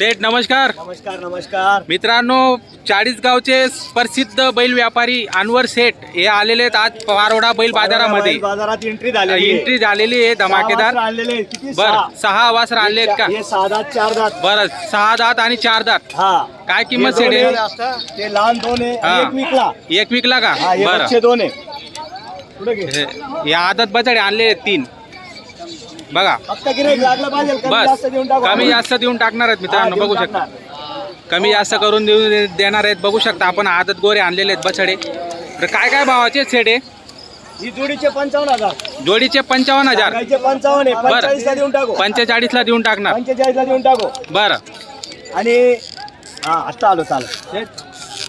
सेठ नमस्कार. नमस्कार नमस्कार. मित्रांनो चाळीसगावचे प्रसिद्ध बैल व्यापारी अनवर सेठ हे आलेले आहेत आज पारोडा बैल बाजारामध्ये. बाजारात एंट्री झाली एंट्री झालेली आहे धमाकेदार. आणलेले बर सहा? वासर आणले आहेत का? सहा दात चार दात. बरं सहा दात आणि चार दात. हा. काय किंमत सेठ आहे. ते लहान दोन आहे. एक विकला. एक विकला का? हा हे बरं. बच्चे दोन आहे. पुढे घे. हे- हे आदत बचाडे आणले आहेत तीन. बघा. फक्त गिऱ्हाईक लागलं पाहिजे कमी बस. जास्त देऊन टाकू. कमी आपण. जास्त देऊन टाकणार आहेत हा, मित्रांनो देऊन बघू शकता. टाकणार. कमी जास्त करून देऊ देणार आहेत बघू शकता. आपण आदत गोरे आणलेले आहेत बछडे. तर काय काय भावाचे हे ही जोडीचे पंचावन्न हजार. जोडीचे पंचावन्न हजार. पंचावन्न आहे. पंचेचाळीस ला देऊन टाकू. देऊन टाकणार. पंचेचाळीस ला देऊन टाकू. बरं. आणि हा आता आलो चालेल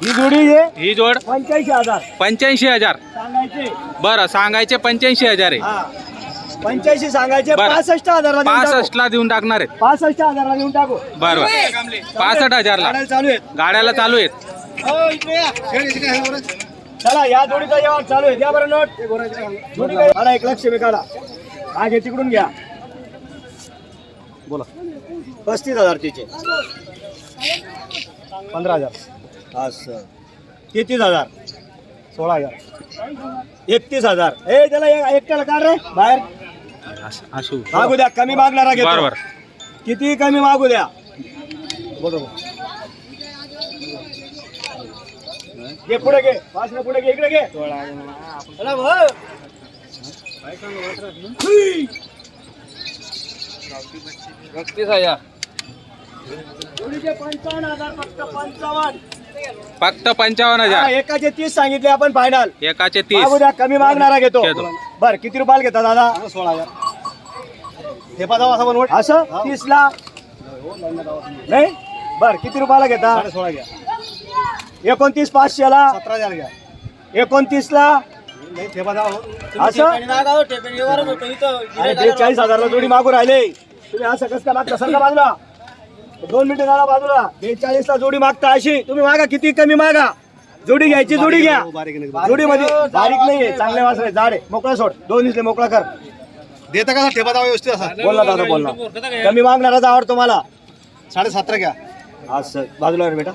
ही जोडी आहे. ही जोड पंच्याऐंशी हजार. पंच्याऐंशी हजार. सांगायचे. बरं सांगायचे पंच्याऐंशी हजार आहे. हा. पंच्याऐंशी सांगायचे बरं. पासष्ट हजारला देऊन टाकू. पासष्ट ला देऊन टाकणार आहेत. पासष्ट हजारला देऊन टाकू. बरं. बरं पासष्ट हजारला. गाड्या चालू आहेत. गाड्याला चालू आहेत. चला या जोडीचा व्यवहार चालू आहे. द्या बरं नोट. जोडी काय काढा एक लक्ष मी काढा. हा घे तिकडून घ्या. बोला. पस्तीस हजार तिचे. पंधरा हजार. असं. तेहतीस हजार. सोळा हजार. एकतीस हजार. ए त्याला एक- एकट्याला काढ रे बाहेर. असं- असू मागू द्या कमी मागणारा घेतो. बरोबर. किती कमी मागू द्या? बरोबर. घे पुढे घे पाच पुढे घे इकडे घे. चला भाऊ. हुई. जोडीचे पंचावन्न हजार फक्त पंचावन्न. फक्त पंचावन्न हा, हजार. एकाचे तीस सांगितले आपण फायनल एकाचे मागू तीस द्या कमी मागणारा घेतो. घेतो. बर किती रुपयाला घेता दादा? सोळा हजार. हे पाहा असं बनवट असं? तीस ला नाही? बर किती रुपयाला घेता? सोळा घ्या. एकोणतीस पाचशेला? सतरा हजार घ्या. एकोणतीस ला असं? अरे बेचाळीस हजारला जोडी मागू राहिले. तुम्ही असं कसं काय मागता? सरका बाजूला. दोन मिनिटं झाला बाजूला. बेचाळीस ला जोडी मागता अशी. तुम्ही मागा किती कमी मागा? जोडी घ्यायची जोडी घ्या. जोडी मध्ये बारीक. नाहीये चांगले वासर आहे जाड. आहे मोकळा सोड. दोन इंचले मोकळा कर. देता का ठेपा दावा व्यवस्थित असा? बोल ना दादा बोल ना. कमी मागणाराच आवडतो मला साडेसतरा घ्या. असं बाजूला रे बेटा.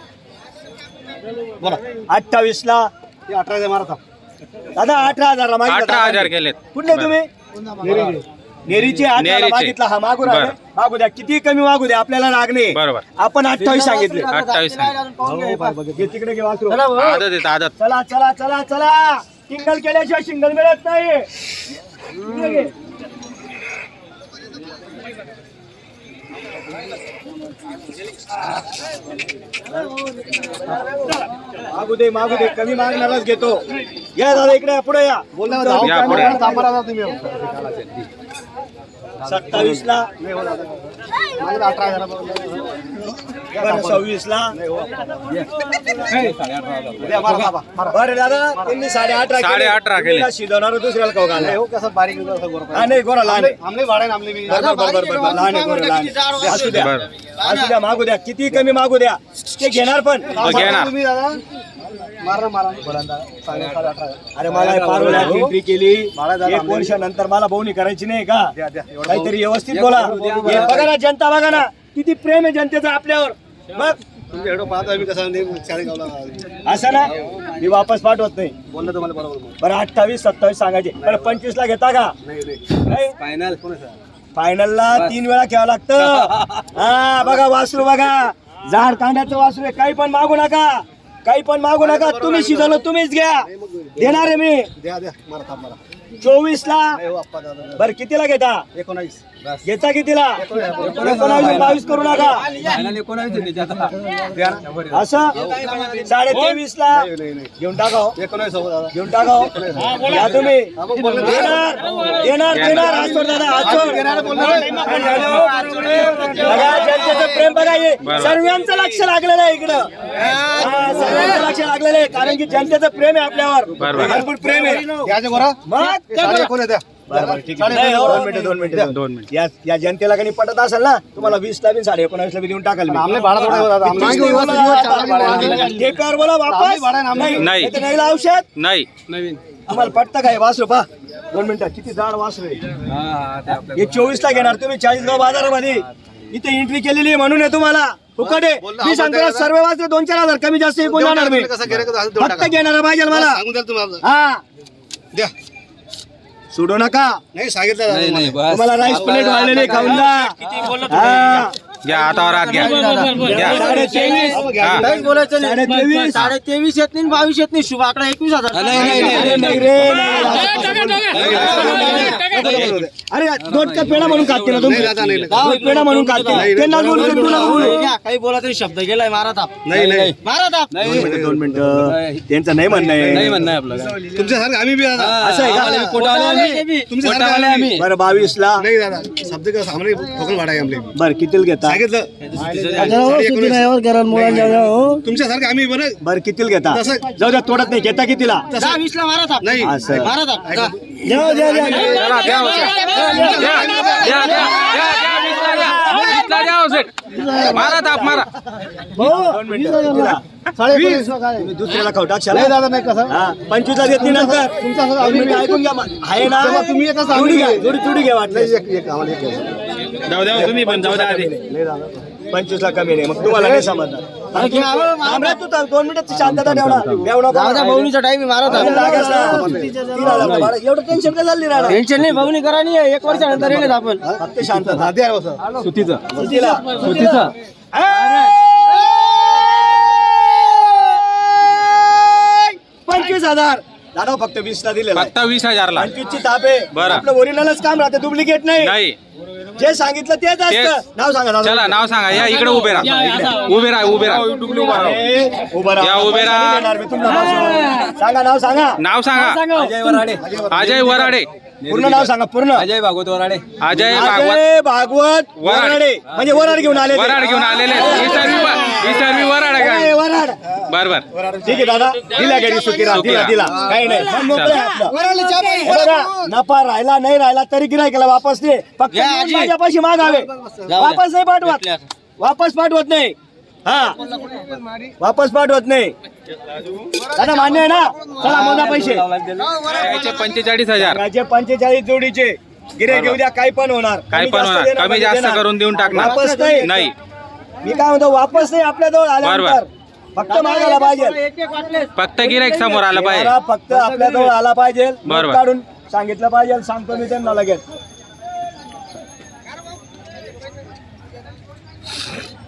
बोला. अठ्ठावीस ला. हे अठरा हजार मारा. दादा अठरा हजारला मागितला अठरा. हजार गेलेत. कुठले तुम्ही? नेरीचे अठरा नेरीचे. मागितला हा मागू राहिले बरं. मागू द्या किती कमी मागू द्या आपल्याला लागणे बरोबर. आपण अठ्ठावीस सांगितले. अठ्ठावीस घे तिकडे घे वासरू. आदत चला चला चला चला. सिंगल केल्याशिवाय सिंगल मिळत नाही. इकडे घे. मागू दे मागू दे. कमी मागणारच घेतो. या दादा इकडे पुढे या. बोल ना धाव या पुढे. सत्तावीसला. अठरा हजार हो, बरं, सव्वीस ला मारा. बरं दादा त्यांनी साडे अठरा साडे अठरा केले. शिजवणार दुसऱ्याला घाला. हे हो कसं बारीक हा. नाही गोरा लहान आहे. आमले भाडे आहे ना, आमले मी. बरं, बरं, बरं, बरं, लहान आहे गोरा लहान आहे. असू द्या. बरं. असू द्या मागू द्या. किती कमी मागू द्या. ते घेणार पण. हो, घेणार. तुम्ही दादा. मारा मारा. बोला ना दादा. साडे साडे अठरा हजार. अरे मला एंट्री केली दादा, एक वर्षानंतर मला बोवणी करायची नाही का? द्या द्या. एवढं काहीतरी व्यवस्थित बोला. हे बघा ना जनता बघा ना. किती प्रेम आहे जनतेचं आपल्यावर. मग तुमच्या एवढं पाहतो आम्ही कसं नाही चाळीसगावला असं ना? मी वापस पाठवत नाही. बोललं तुम्हाला बरोबर बोल. बरं अठ्ठावीस सत्तावीस सांगायचे. बरं पंचवीस ला घेता का? नाही नाही. नाही. फायनल कोण आहे सर? फायनलला तीन वेळा खेळावं लागतं. हा बघा वासरू बघा. झाड कांड्याचं वासरू आहे. काही पण मागू नका. काही पण मागू नका. तुम्ही शिजवलं तुम्हीच घ्या. देणार आहे मी. द्या द्या. मारा थांब मारा चोवीस ला बरं कितीला घेता? एकोणावीस. घेता कितीला? एकोणावीस बावीस करू नका. असं? साडे तेवीस ला घेऊन टाकाव. एकोणावीस हो घेऊन टाकाव. या तुम्ही. देणार देणार देणार आजोर दादा जनतेचं प्रेम बघा हे. सर्वांचं लक्ष लागलेलं आहे इकडं. हा, सर्वांचं लक्ष लागलेलं आहे कारण की जनतेचं प्रेम आहे आपल्यावर. भरपूर प्रेम आहे. मग? साडे एकोण आहे द्या नाही, हो, दोन मिनिटं दोन मिनिटं दोन मिनिट. या या जनतेला काही पटत असेल ना तुम्हाला वीस ला बी साडे एकोणावीस ला बी देऊन टाकाल मी. आमले भाडा थोडं. आमले बोला वापस. भाडा. नाही. नाही. तर नाही ला औषध? नाही. तुम्हाला पटतं काय वासरू? पा दोन मिनिटं. किती जाड वासरू आहे. हे चोवीस ला घेणार तुम्ही चाळीसगाव बाजारामध्ये. इथे एंट्री केलेली आहे म्हणून आहे तुम्हाला. फुकट. बोललो, मी सांगतो सर्व वाजले दोन चार हजार. कमी जास्त कोण जाणार मी. कसं गिऱ्हाईक असं देऊन फक्त टाका. घेणार पाहिजे मला. सांगून द्याल तुम्हाला. हा. द्या. सोडू नका. नाही सांगितलं तुम्हाला. राईस प्लेट वाढलेले खाऊन जा. घ्या. हातावर हात घ्या. घ्या साडे तेवीस हा. काहीच बोलायचं साडे नाही तेवीस साडे तेवीस येत नाही बावीस येत नाही. शुभ आकडा एकवीस हजार. अरे नाही रे नाही. अरे दोन का पेढा म्हणून खाते ना तुम्ही? नाही दादा, नाही, नाही. दोन पेढा म्हणून खाते नाही, त्यांना बोलू दे, तुला बोलू दे. काही बोला तरी शब्द गेलाय मारा ताप. नाही नाही. मारा ताप. दोन मिनिटं, दोन मिनिटं. त्यांचं नाही म्हणणं आहे. तुमच्यासारखं आम्ही बी दादा असं आहे का? तुमच्यासारखं आम्ही. बी. बरं बावीस ला नाही दादा. शब्द कसं? आम्हाला ठोकल वाढाय आमले बरं कितीला घेता? सांगितलं तुमच्यासारखं आम्ही बरं बरं कितीला घेता जाऊ द्या तोडत नाही घेता कितीला मारा नाही मारा ताप. मारा दुसऱ्याला नाही दादा नाही कसं हा पंचवीसला नंतर दोन मिनिटं ऐकून घ्या. आहे ना तुम्ही घ्या वाटलं जाऊ द्या तुम्ही पण जाऊ द्या आधी. पंचवीस ला कमी नाही. मग तुम्हाला नाही समजणार. तू तर दोन मिनिटं शांतता ठेवणार. जाऊ द्या भाऊनीचा टाइम मारा ताप एवढं टेन्शन काय झाली राहणार टेन्शन नाही भाऊनी करा नाही एक वर्षानंतर येईल आपण. फक्त शांतता हा, द्या बसा. सुतीला. पंचवीस हजार. दादा फक्त वीस ला आहे. फक्त वीस हजारला. पंचवीस ची ताप आहे. बरं. आपलं ओरिजिनलच काम राहते डुप्लिकेट नाही. नाही. जे सांगितलं तेच असतं. नाव सांगा दादा. चला नाव सांगा. या इकडे उभे राहा. उभे राहा उभे राहा. ए, उभं राहा. या, उभे राहा. देणार मी. सांगा. नाव सांगा. नाव सांगा. अजय वराडे. पूर्ण नाव सांगा पूर्ण. अजय भागवत अजय भागवत अजय भागवत. वराड. वराडे. म्हणजे वराड घेऊन आले ते. वराड घेऊन आलेले. ही. सर्वी व- ही सर्वी वराड ए, वराड. बर बर. ठीक आहे दादा. दिला घरी सुकिरा दिला दिला. काही नाही. मन मोकळं आहे आपलं. बघा, नफा राहिला नाही राहिला तरी गिरायकाला वापस दे. फक्त या, येऊन आजी. माझ्यापाशी मागावे. द्या. वापस नाही पाठवत. वापस पाठवत नाही. हा. वापस पाठवत नाही. दादा मान्य आहे ना? चला मोजा पैसे. याचे पंचेचाळीस हजार. सांगायचे पंचेचाळीस जोडीचे. गिरे घेऊ द्या काही पण होणार. काही कमी पण जास्त होणार. देणार कमी म्हणजे जास्त देणार. करून देऊन टाकणार. वापस नाही. नाही. मी काय म्हणतो वापस नाही आपल्या जवळ आल्यानंतर. फक्त मागायला पाहिजे. फक्त गिराईक समोर आलं पाहिजे. मला फक्त आपल्या जवळ आला पाहिजे. बरोबर. काढून सांगितलं पाहिजे सांगतो मी त्यांना लगेच.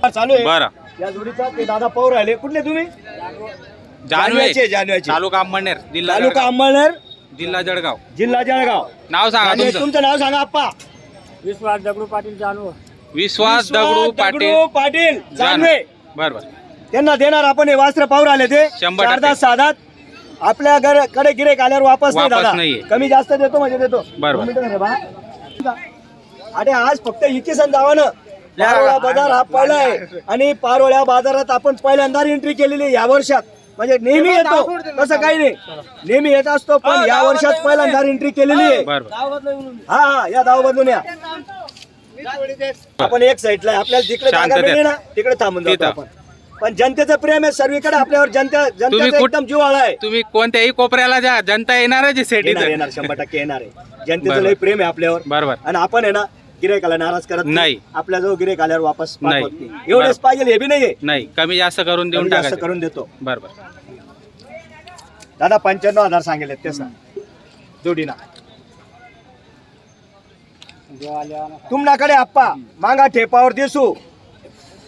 चालू आहे. बरं. या जोडीचा ते दादा पौर राहिले कुठले तुम्ही? जानवे जानव्याचे, जानव्याचे. तालुका अंबळनेर जिल्हा तालुका जळगाव. अंमळनेर जिल्हा जळगाव. जिल्हा जळगाव. नाव सांगा आणि तुमचं. तुमचं नाव सांगा आप्पा. विश्वास दगडू पाटील जानू विश्वास दगडू पाटील दगडू पाटील जानवे बर बर त्यांना देणार आपण हे वास्त्र पाहून आले ते. शंभर चार टक्के. तास साधात आपल्या घरकडे गिरेक आल्यावर वापस नाही वापस दादा. नाहीये. कमी जास्त देतो म्हणजे देतो. बरोबर. दोन मिनिटं रे बा. अरे आज फक्त इथे जावानं पारोळा बाजार हा पहिला आहे. आणि पारोळ्या बाजारात आपण पहिल्यांदा एंट्री केलेली आहे या वर्षात. म्हणजे नेहमी येतो. तसं काही नाही. नेहमी येत असतो पण या वर्षात पहिल्यांदा एंट्री केलेली आहे. हा हा या दाव बदलून या. आपण एक साईडला आहे. आपल्याला जिकडे जागा शांततेत. मिळेल ना तिकडे थांबून जातो तिथं. आपण. पण जनतेचं प्रेम आहे सर्वीकडे आपल्यावर जनता तुम्ही जनतेचा कुठ- एकदम जीवाळा आहे. तुम्ही कोणत्याही कोपऱ्याला जा जनता येणारच आहे सेट येणार येणार शंभर टक्के येणार आहे. जनतेचं बरोबर. लय प्रेम आहे आपल्यावर. बरोबर. आणि आपण आहे ना गिरेकाला नाराज करत नाही. आपल्या जो गिरेक आल्यावर वापस नाही. पाठवत नाही. एवढेच बरोबर. पाहिजे हे बी नाहीये. नाही कमी जास्त करून देऊन कमी जास्त टाकायचं. करून देतो. बर बर दादा पंच्याण्णव हजार सांगेल ते सांग. जोडीना. तुमनाकडे आप्पा मागा ठेपावर दिसू.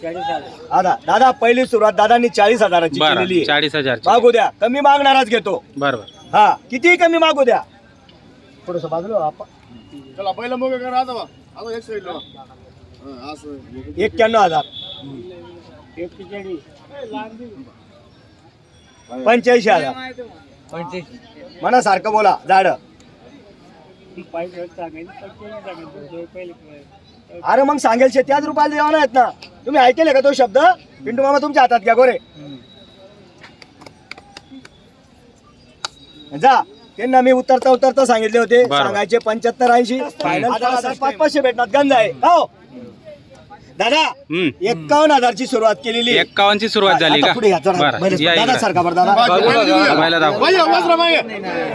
दादा दादा पहिली सुरुवात दादांनी चाळीस हजाराची केलेली आहे. चाळीस हजार मागू द्या. कमी मागणाराच घेतो. बर बर हा किती कमी मागू द्या. थोडस बाजूला चला पहिलं मग करा आता बा. आता एक साईडला हा, असं एक्क्याण्णव हजार. पंच्याऐंशी हजार. मनासारखं बोला झाड. अरे मग सांगेल शे त्याच रुपयाला देवा आहेत ना. तुम्ही ऐकेले का तो शब्द? पिंटू मामा तुमच्या हातात घ्या गोरे. जा. त्यांना मी उतरता उतरता सांगितले होते. सांगायचे पंच्याहत्तर ऐंशी. फायनल पाच पाचशे भेटणार. गंज आहे. हो. दादा एक्कावन्न हजारची सुरुवात केलेली आहे. एक्कावन्नची सुरुवात झाली आता का पुढे या जरा. बरं बैल- या दादा इकडं. सारखा बरं दादा बैला दाखव मागे, वज्र मागे.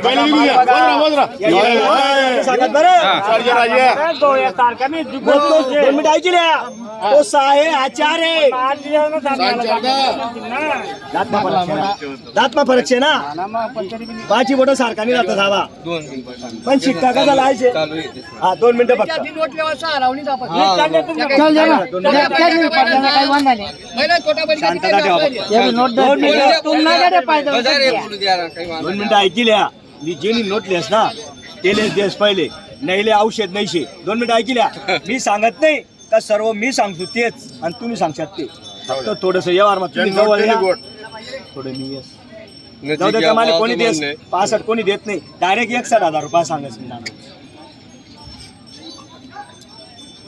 पहिलं निघू द्या. वज्र, वज्र. या, या, या. सांगत बरं. राजा, राजा. बोलतो, दोन मिनिटं ऐकली या. तो सहा आहे हा चार आहे सांच्यारदा. दातमा फरक आहे ना दातमा फरक आहे ना पाची बोट सारखा नाही राहत धावा पण शिक्का कसा लायचे हा दोन मिनिटं फक्त. दोन मिनिटं. दोन मिनिटं. ऐकिल्या मी जेनी नोटलेस ना तेलेच देस पहिले. नाहीले औषध नाहीशे दोन मिनिटं ऐकिल्या मी सांगत नाही का सर्व मी सांगतो तेच. आणि तुम्ही सांगशात ते. फक्त थोडस व्यवहार मग तुम्ही जवळ या. थोडं मी येस. जाऊ दे त्या मला कोणी देस? पासष्ट कोणी देत नाही. डायरेक्ट एकसठ हजार रुपये सांगायचं मी नाना.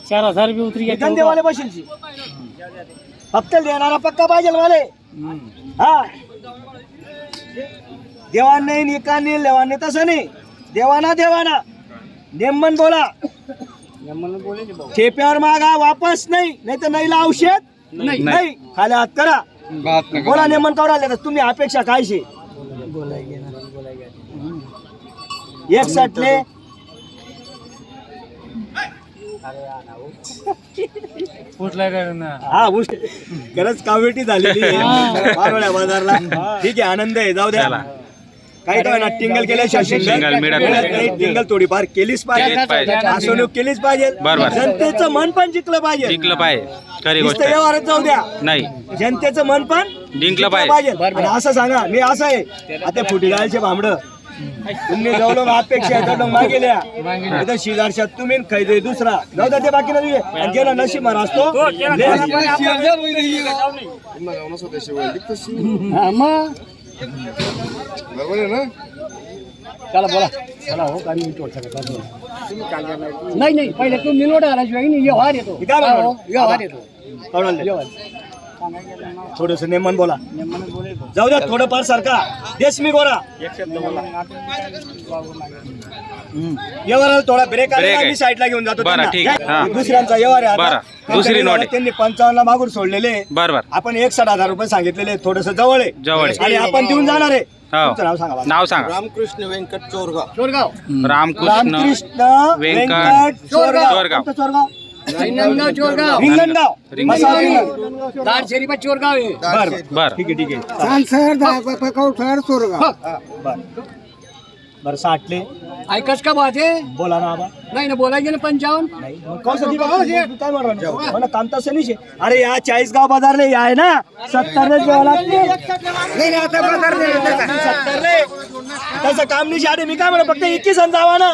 चार हजार बी उतरी हे धंदेवाले बशीलची फक्त देणारा पक्का पाहिजे मला. हा. देवान नाही निकाल नाही लेवान नाही तसं नाही देवाना देवाना. नेमन बोला. ठेप्यावर मागा वापस नाही. नाही तर नाहीला औषध. नाही. नाही. खाली हात करा. बोला नेमन कवर आले तर तुम्ही अपेक्षा काय शे? एक हा ऊस. खरंच कावेटी झालेली आहे. बाजारला. ठीक आहे आनंद आहे. जाऊ द्या. काही काय ना टिंगल केल्याशिवाय टिंगल मिळत नाही. नाही टिंगल थोडीफार केलीच केलीच पाहिजे. पाहिजे हसवणूक केलीच पाहिजे. बरोबर. जनतेचं मन पण जिंकलं पाहिजे. जिंकलं पाहिजे. खरी गोष्ट नुसतं आहे. व्यवहारात जाऊ द्या. नाही. जनतेचं मन पण जिंकलं पाहिजे. आणि असं सांगा मी असं आहे. आता फुटी गायचे भांबड तुम्ही जवळ अपेक्षा आहे तर मग गेल्या इथं शेजारशात तुम्ही खैदे दुसरा. जाऊ द्या ते बाकी नाही आणि ज्याला नशीब मारा असतो. जाऊन स्वतःशी वळ. दिक्कत शी. बरोबर आहे ना? नाही नाही पहिले तू निलोड आल्याशिवाय नाही व्यवहार येतो. हे? हो, व्यवहार येतो. थोडस नेमन बोला जाऊ द्या थोडंफार सारखा देश मी गोरा व्यवहाराला थोडा ब्रेक आहे. मी साईडला घेऊन जातो बरं, त्यांना. ठीक आहे. काय? हा. दुसऱ्यांचा व्यवहार आहे आता. बरं, दुसरी नोट आहे. त्यांनी पंचावन्न मागून सोडलेले बर बर आपण एकसठ हजार रुपये सांगितलेले थोडस जवळ आहे जवळ आहे. आणि आपण देऊन जाणार आहे हो तुमचं नाव सांगा मला. नाव सांगा रामकृष्ण व्यंकट चोरगाव चोरगाव रामकृष्ण रामकृष्ण व्यंकट चोरगाव चोरगाव. चोरगाव हिंगणगाव चोरगाव. मसाला रिंगण. दार शरीफा चोरगाव आहे. बरं बरं. ठीक आहे ठीक आहे. बर. बर साठले ऐकस का बात बोला ना आबा नाही ना बोलायचे ना पंचावन्न? नाही. मग कौन सा? तू काय म्हणणार? नाही? नाही. अरे या चाळीसगाव बाजारले या आहे ना? सत्तर सत्तर तसं काम नाही शे. अरे मी काय म्हणा फक्त इतकी सण जावा ना.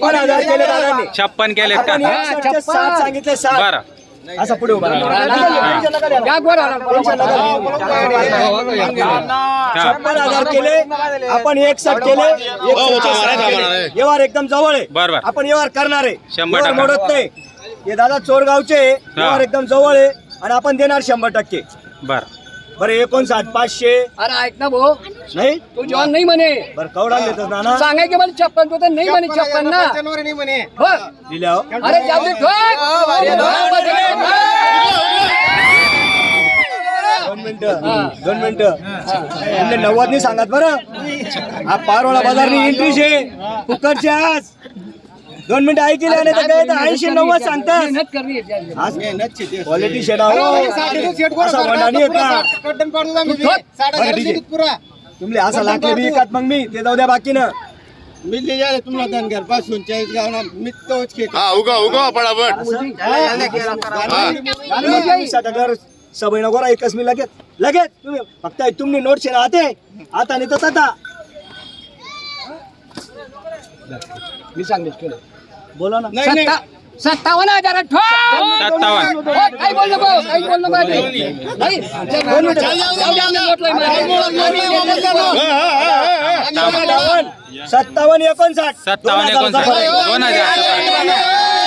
पण हजार केले दादांनी छप्पन केलेत आपण का एक साठचे सात सांगितले सात. बरं. असं पुढे उभा. छप्पन हजार केले. आपण एक साठ केले. व्यवहार एकदम जवळ आहे. बर बर. आपण व्यवहार करणार आहे. शंभर व्यवहार टक्का. मोडत नाही. हे दादा चोरगावचे व्यवहार एकदम जवळ आहे. आणि आपण देणार शंभर टक्के. बर. बरं एकोणसाठ पाचशे? अरे ऐक ना भाऊ. नाही? तू जेवण नाही म्हणे. बरं कवडा देतात नाना सांगायचे मला छप्पन तू तर नाही म्हणे छप्पन ना? हो. दिल्या हो. अरे जाऊ ठोक. अरे ठोक. दोन मिनिटं दोन मिनिटं. तुमने नव्वद नाही सांगत बरं. हा पारवाडा बाजारनी एंट्री शे फुकटचे आज दोन मिनिटं ऐकले नाही तर काय तर ऐंशी नव्वद सांगतात मेहनत करणी आहे. त्याची. क्वालिटी शेडा असा वडा नाही येत. ना बरं, ठीक आहे. तुमले असं लागले बी एकात मग मी ते जाऊ द्या बाकीनं. हा उगा उगा पडापट सबै नको रा एकच मी लगेच. लगेच. तुम्ही फक्त तुम्ही नोट शे राहते. आता नाही तर मी सांगेल केलं बोला ना सत्ता- सत्तावन्न हजार ठोक. सत्तावन्न हो, काही बोल नको काही बोल नको नाही. जाऊ दे, आम्ही मोठलोय मला. सत्तावन्न एकोणसाठ सत्तावन्न एकोणसाठ. दोन हजार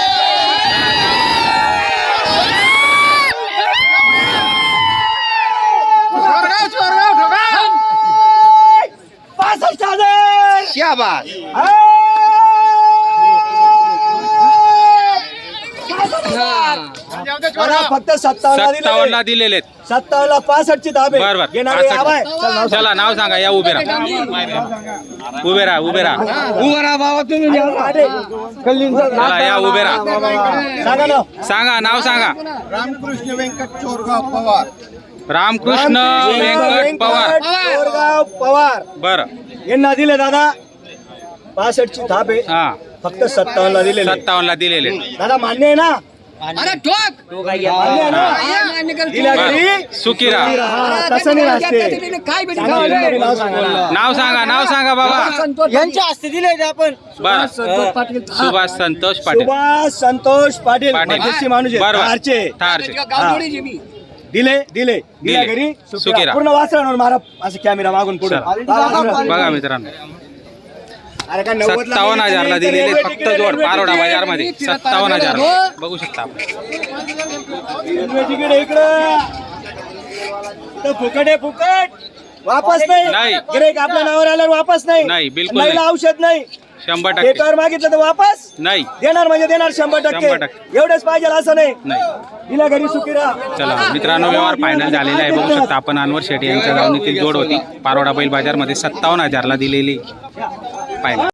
पासष्ट हजार शाबास पासष्ट फक्त सत्तावन्न सत्तावन्नला दिलेले आहेत. सत्तावन्न पासष्टची धाबे. बर बर. घेणारे पासष्ट. आवाय चल नाव सांग. चला नाव सांगा या उभे राहा. उभे राहा उभे राहा. चला या उभे राहा. सांगा नाव. सांगा नाव सांगा. रामकृष्ण व्यंकट चोरगाव पवार. रामकृष्ण व्यंकट पवार. कोरगाव पवार. बर. यांना दिले दादा. पासष्टची धाप आहे. हा. फक्त सत्तावन्नला दिलेले. सत्तावन्नला दिलेले. आहेत. दादा मान्य आहे ना? अरे ठोक. मान्य आहे. दिल्या हा, तसं नाही काय नाव सांगा. नाव सांगा. नाव सांगा बाबा. संतोष यांच्या हस्ते दिले ते आपण. बर. संतोष पाटील. सुभाष संतोष पाटील. सुभाष संतोष पाटील पाटील. मध्यस्थी माणूस आहे, बरोबर. ठारचे मी. दिले दिले. दिल्या दिले. घरी. पूर्ण वाचणार मारा असं कॅमेरा मागून पुढे. चला. बघा मित्रांनो. अरे काय नव्वदला सत्तावन्न दिले, हजारला दिले, दिलेले रेल्वे फक्त तिकीट, जोड रेल्वे पारोडा तिकीट, बाजारमध्ये सत्तावन्न हजार. बघू शकता आपण. रेल्वे तिकीट आहे इकडं फुकट आहे फुकट. वापस नाही. आपल्या नावावर आल्यावर वापस नाही. नाही, बिलकुल. औषध नाही. शंभर टक्के. पेपर मागितलं तर वापस? नाही. देणार म्हणजे देणार शंभर टक्के शंभर टक्के. एवढेच पाहिजे असं नाही. नाही. दिल्या घरी सुखी राहा चला मित्रांनो व्यवहार फायनल झालेला आहे. बघू शकता आपण अनवर शेट्टी यांच्या गावणीतील जोड होती. पारोडा बैल बाजारमध्ये सत्तावन्न हजारला दिलेली फायनल